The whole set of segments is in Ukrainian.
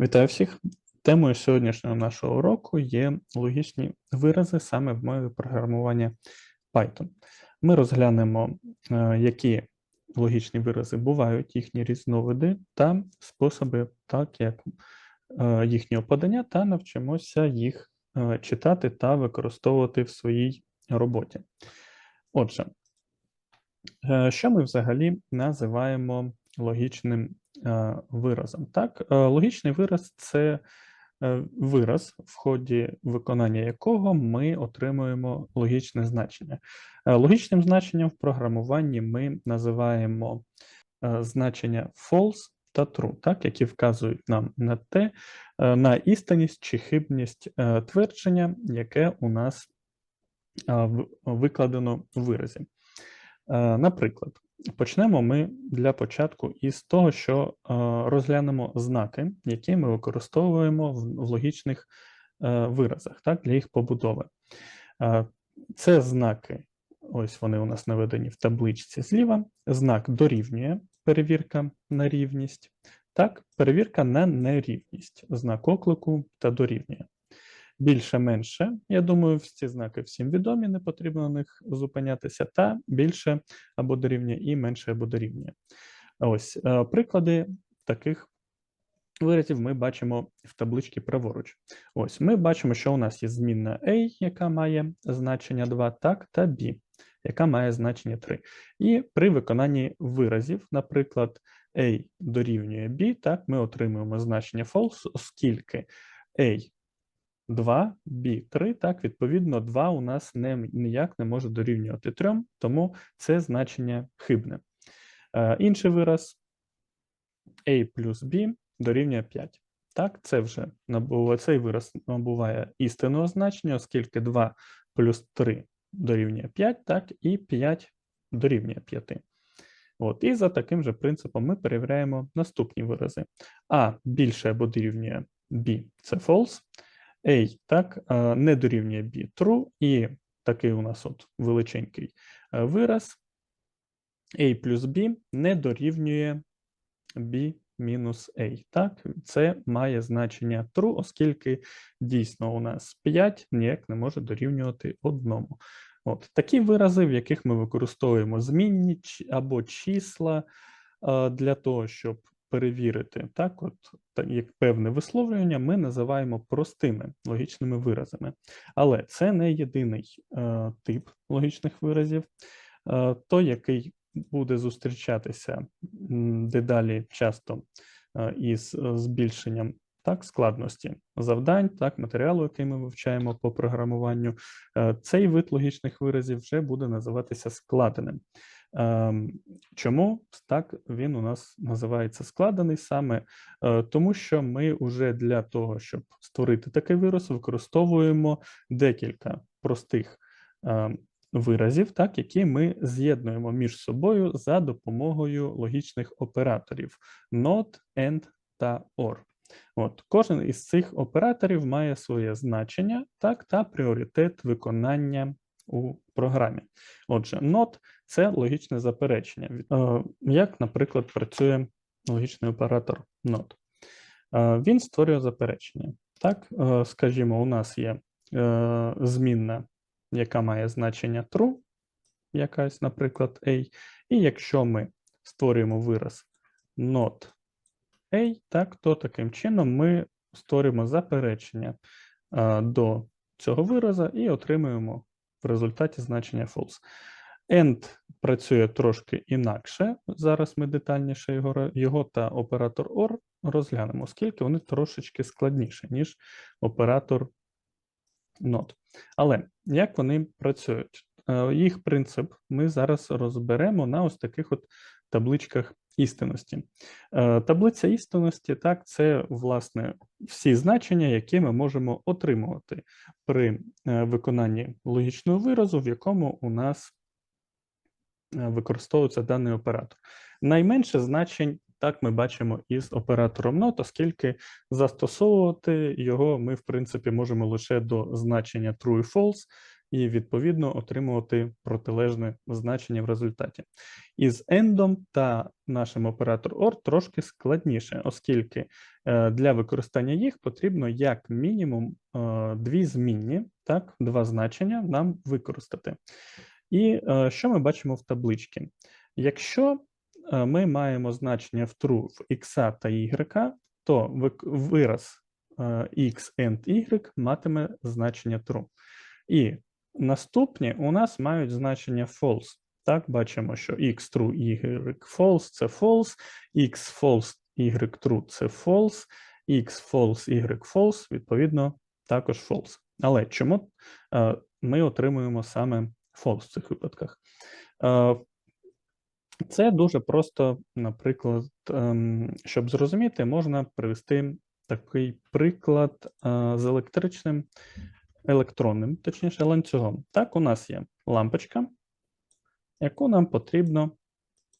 Вітаю всіх! Темою сьогоднішнього нашого уроку є логічні вирази саме в мові програмування Python. Ми розглянемо, е, які логічні вирази бувають, їхні різновиди та способи, так як е, їхнього подання, та навчимося їх е, читати та використовувати в своїй роботі. Отже, що ми взагалі називаємо логічним виразом? Так, е, логічний вираз це е, вираз, в ході виконання якого ми отримуємо логічне значення. Е, Логічним значенням в програмуванні ми називаємо е, значення false та true, так, які вказують нам на те, е, на істинність чи хибність е, твердження, яке у нас викладено в виразі. Е, Наприклад, почнемо ми для початку із того, що е, розглянемо знаки, які ми використовуємо в логічних е, виразах, так, для їх побудови. Е, Це знаки, ось вони у нас наведені в табличці зліва. Знак дорівнює перевірка на рівність, так, перевірка на нерівність, знак оклику та дорівнює. Більше-менше, я думаю, ці знаки всім відомі, не потрібно на них зупинятися, та більше або дорівнює і менше або дорівнює. Ось е, приклади таких виразів ми бачимо в табличці праворуч. Ось ми бачимо, що у нас є змінна A, яка має значення 2, так, та B, яка має значення 3. І при виконанні виразів, наприклад, A дорівнює B, так, ми отримуємо значення false, оскільки A 2, B 3, так, відповідно, 2 у нас не, ніяк не може дорівнювати 3, тому це значення хибне. Е, інший вираз A плюс B дорівнює 5. Так, це вже набув, цей вираз набуває істинного значення, оскільки 2 плюс 3 дорівнює 5, так, і 5 дорівнює 5. От, і за таким же принципом ми перевіряємо наступні вирази. А більше або дорівнює B – це false, A так, е, не дорівнює B true, і такий у нас от величенький е, вираз A плюс B не дорівнює B мінус A. Так, це має значення true, оскільки дійсно у нас 5 ніяк не може дорівнювати одному. От такі вирази, в яких ми використовуємо змінні або числа е, для того, щоб перевірити, так, от так, як певне висловлювання, ми називаємо простими логічними виразами. Але це не єдиний е, тип логічних виразів. Е, той, який буде зустрічатися дедалі часто е, із е, збільшенням так, складності завдань, так, матеріалу, який ми вивчаємо по програмуванню, е, цей вид логічних виразів вже буде називатися складеним. Ем, Чому так він у нас називається складений саме е, тому, що ми вже для того, щоб створити такий вираз, використовуємо декілька простих ем, виразів, так, які ми з'єднуємо між собою за допомогою логічних операторів not, and та or. От, кожен із цих операторів має своє значення так, та пріоритет виконання у програмі. Отже, not – це логічне заперечення. Е, Як, наприклад, працює логічний оператор not? Е, Він створює заперечення. Так, е, скажімо, у нас є змінна, яка має значення true, якась, наприклад, A. І якщо ми створюємо вираз not A, так, то таким чином ми створюємо заперечення до цього вираза і отримуємо в результаті значення false. End працює трошки інакше. Зараз ми детальніше його, його та оператор OR розглянемо, оскільки вони трошечки складніші, ніж оператор not. Але як вони працюють? Е, Їх принцип ми зараз розберемо на ось таких от табличках істинності. Е, Таблиця істинності, так, це власне всі значення, які ми можемо отримувати при е, виконанні логічного виразу, в якому у нас е, використовується даний оператор. Найменше значень, так ми бачимо із оператором not, оскільки застосовувати його ми, в принципі, можемо лише до значення true і false, і відповідно отримувати протилежне значення в результаті. Із endом та нашим оператор OR трошки складніше, оскільки е, для використання їх потрібно як мінімум е, дві змінні, так, два значення нам використати. І е, що ми бачимо в табличці? Якщо ми маємо значення в true в x та y, то вираз x and y матиме значення true. І наступні у нас мають значення false. Так, бачимо, що x true, y false це false, x false, y true це false, x false, y false, відповідно, також false. Але чому е, ми отримуємо саме false в цих випадках? Е, Це дуже просто, наприклад, ем, щоб зрозуміти, можна привести такий приклад е, з електричним електронним, точніше, ланцюгом. Так, у нас є лампочка, яку нам потрібно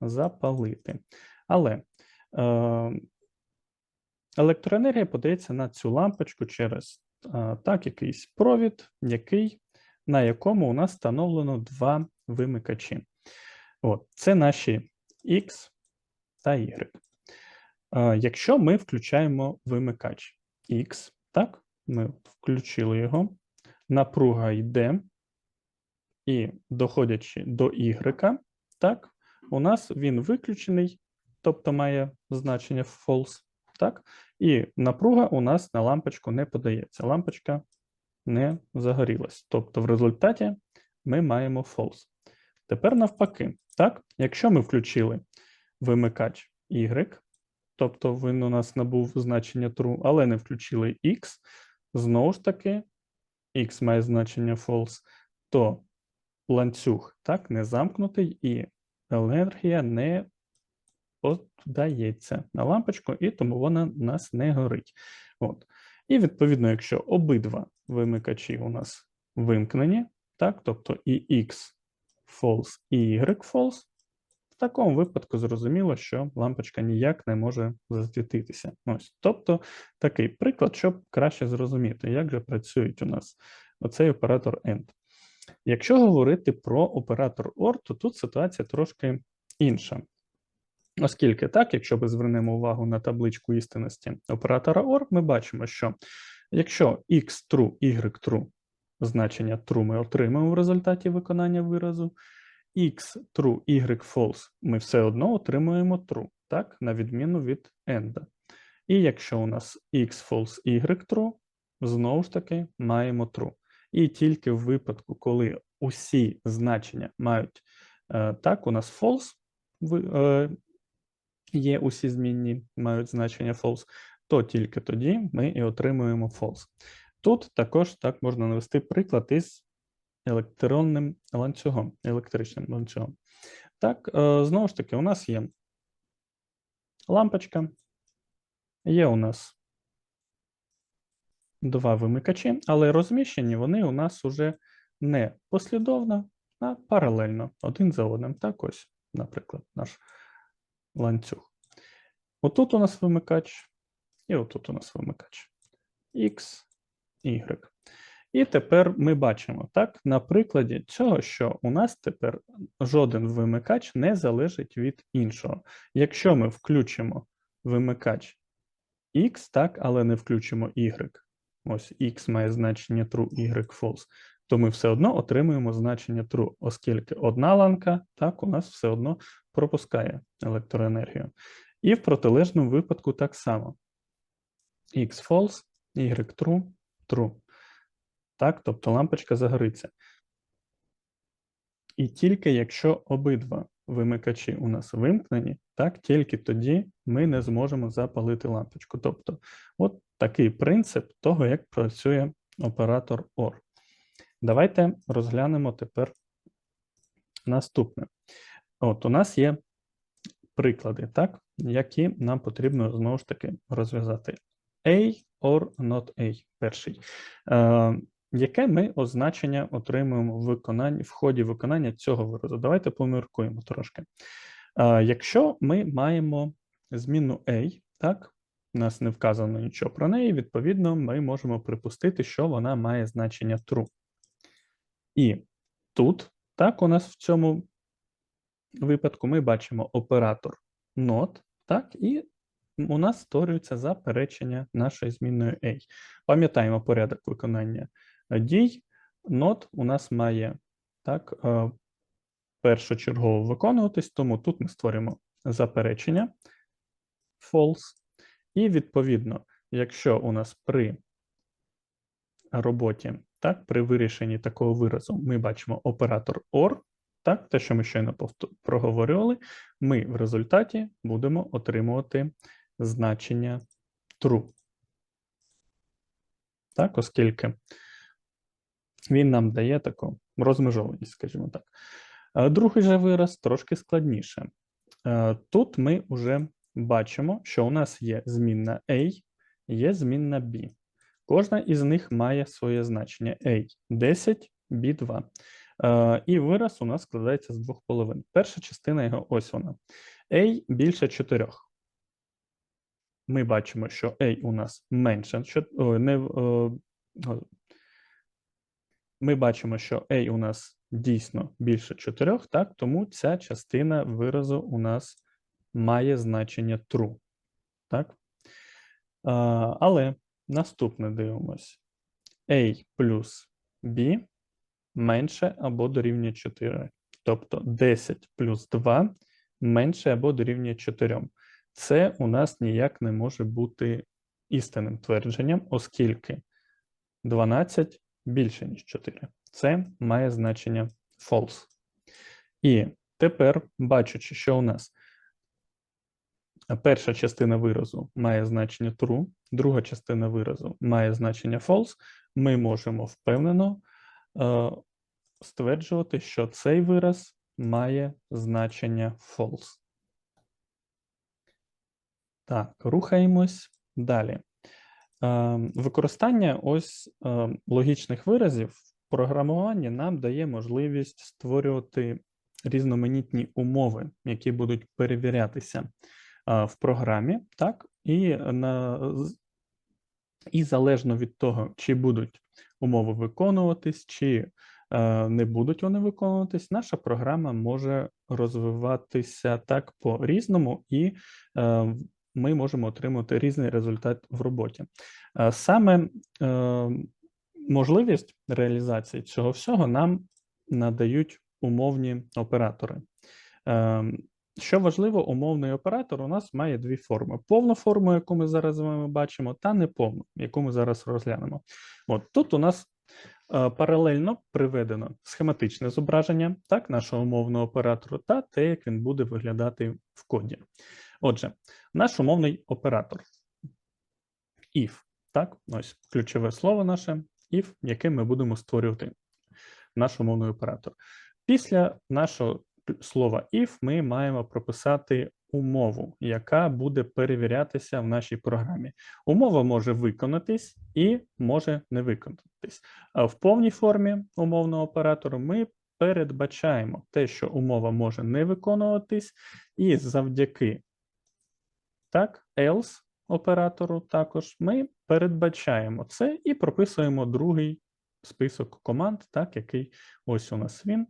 запалити. Але е, електроенергія подається на цю лампочку через е, так, якийсь провід, який, на якому у нас встановлено два вимикачі. От, це наші X та Y. Е, якщо ми включаємо вимикач X, так, ми включили його, напруга йде, і доходячи до Y, так, у нас він виключений, тобто має значення false, так, і напруга у нас на лампочку не подається. Лампочка не загорілась. Тобто, в результаті ми маємо false. Тепер навпаки, так, якщо ми включили вимикач Y, тобто він у нас набув значення true, але не включили X, знову ж таки, X має значення false, то ланцюг так не замкнутий і енергія не подається на лампочку, і тому вона нас не горить. От. І відповідно, якщо обидва вимикачі у нас вимкнені, так, тобто і X false, і Y false, такому випадку зрозуміло, що лампочка ніяк не може засвітитися. Ось. Тобто такий приклад, щоб краще зрозуміти, як же працюють у нас оцей оператор AND. Якщо говорити про оператор OR, то тут ситуація трошки інша. Оскільки так, якщо ми звернемо увагу на табличку істинності оператора OR, ми бачимо, що якщо x true, y true, значення true ми отримаємо в результаті виконання виразу, x true, y false ми все одно отримуємо true, так, на відміну від end. І якщо у нас x false, y true, знову ж таки маємо true. І тільки в випадку, коли усі значення мають е, так, у нас false е, є усі змінні, мають значення false, то тільки тоді ми і отримуємо false. Тут також так можна навести приклад із електронним ланцюгом, електричним ланцюгом. Так, е, знову ж таки, у нас є лампочка, є у нас два вимикачі, але розміщені вони у нас уже не послідовно, а паралельно, один за одним. Так, ось, наприклад, наш ланцюг. Отут у нас вимикач, і отут у нас вимикач. X, Y. І тепер ми бачимо, так, на прикладі цього, що у нас тепер жоден вимикач не залежить від іншого. Якщо ми включимо вимикач X, так, але не включимо Y, ось X має значення true, Y false, то ми все одно отримуємо значення true, оскільки одна ланка так, у нас все одно пропускає електроенергію. І в протилежному випадку так само. X false, Y true, true. Так, тобто лампочка загориться. І тільки якщо обидва вимикачі у нас вимкнені, так, тільки тоді ми не зможемо запалити лампочку. Тобто, от такий принцип того, як працює оператор OR. Давайте розглянемо тепер наступне. От у нас є приклади, так, які нам потрібно знову ж таки розв'язати. A or not A, перший. Яке ми означення отримуємо в виконанні в ході виконання цього виразу? Давайте поміркуємо трошки. Е, якщо ми маємо зміну A, так, у нас не вказано нічого про неї, відповідно, ми можемо припустити, що вона має значення true. І тут, так, у нас в цьому випадку ми бачимо оператор not, так, і у нас створюється заперечення нашої змінної A. Пам'ятаємо порядок виконання дій. Not у нас має так, е, першочергово виконуватись, тому тут ми створюємо заперечення false. І відповідно, якщо у нас при роботі, так, при вирішенні такого виразу ми бачимо оператор OR, так, те, що ми щойно проговорювали, ми в результаті будемо отримувати значення true. Так, оскільки він нам дає таку розмежованість, скажімо так. Е, Другий же вираз трошки складніше. Е, Тут ми вже бачимо, що у нас є змінна A, є змінна B. Кожна із них має своє значення A 10, B 2. Е, І вираз у нас складається з двох половин. Перша частина його ось вона. A більше 4. Ми бачимо, що A у нас менше. не, ми бачимо, що A у нас дійсно більше 4, так, тому ця частина виразу у нас має значення true. Так? А, але наступне дивимось. A плюс B менше або дорівнює 4. Тобто 10 плюс 2 менше або дорівнює 4. Це у нас ніяк не може бути істинним твердженням, оскільки 12 більше, ніж 4. Це має значення false. І тепер, бачачи, що у нас перша частина виразу має значення true, друга частина виразу має значення false, ми можемо впевнено е, стверджувати, що цей вираз має значення false. Так, рухаємось далі. Е, Використання ось е, логічних виразів в програмуванні нам дає можливість створювати різноманітні умови, які будуть перевірятися е, в програмі, так, і на і залежно від того, чи будуть умови виконуватись, чи не будуть вони виконуватись, наша програма може розвиватися так по-різному, і е, ми можемо отримати різний результат в роботі. Е, Саме е, можливість реалізації цього всього нам надають умовні оператори. Е, Що важливо, умовний оператор у нас має дві форми: повну форму, яку ми зараз з вами бачимо, та неповну, яку ми зараз розглянемо. От тут у нас паралельно приведено схематичне зображення так, нашого умовного оператору та те, як він буде виглядати в коді. Отже, наш умовний оператор if, так, ось ключове слово наше if, яке ми будемо створювати наш умовний оператор. Після нашого слова if ми маємо прописати умову, яка буде перевірятися в нашій програмі. Умова може виконатись і може не виконатись. В повній формі умовного оператору ми передбачаємо те, що умова може не виконуватись, і завдяки так, else оператору також ми передбачаємо це і прописуємо другий список команд, так, який ось у нас він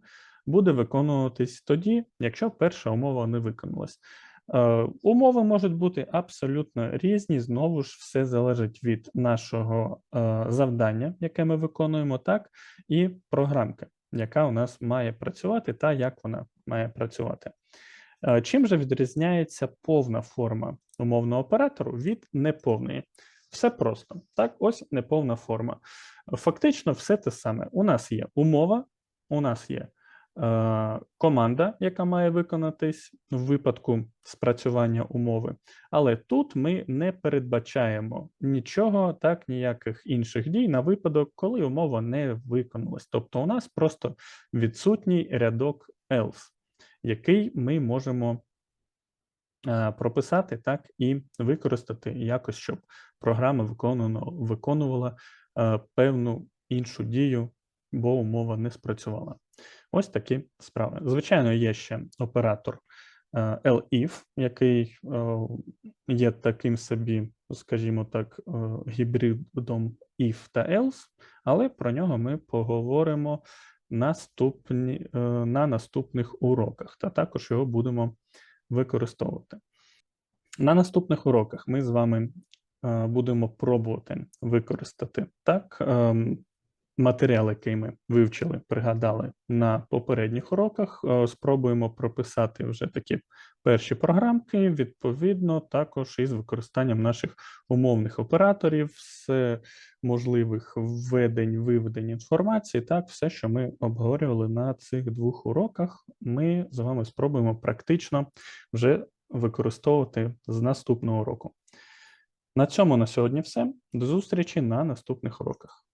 буде виконуватись тоді, якщо перша умова не виконалась. Е, умови можуть бути абсолютно різні. Знову ж, все залежить від нашого е, завдання, яке ми виконуємо, так, і програмки, яка у нас має працювати, та як вона має працювати. Е, Чим же відрізняється повна форма умовного оператору від неповної? Все просто. Так, ось неповна форма. Фактично, все те саме. У нас є умова, у нас є е, команда, яка має виконатись в випадку спрацювання умови. Але тут ми не передбачаємо нічого, так, ніяких інших дій на випадок, коли умова не виконалась. Тобто, у нас просто відсутній рядок else який ми можемо е, прописати так і використати якось, щоб програма виконувала, виконувала е, певну іншу дію, бо умова не спрацювала. Ось такі справи. Звичайно, є ще оператор е, elif, який є таким собі, скажімо так, гібридом if та else, але про нього ми поговоримо наступні, е, на наступних уроках, та також його будемо використовувати. На наступних уроках ми з вами е, будемо пробувати використати так ем, матеріал, який ми вивчили, пригадали на попередніх уроках. е, Спробуємо прописати вже такі перші програмки, відповідно, також із використанням наших умовних операторів, з можливих введень, виведень інформації. Так, все, що ми обговорювали на цих двох уроках, ми з вами спробуємо практично вже використовувати з наступного року. На цьому на сьогодні все. До зустрічі на наступних уроках.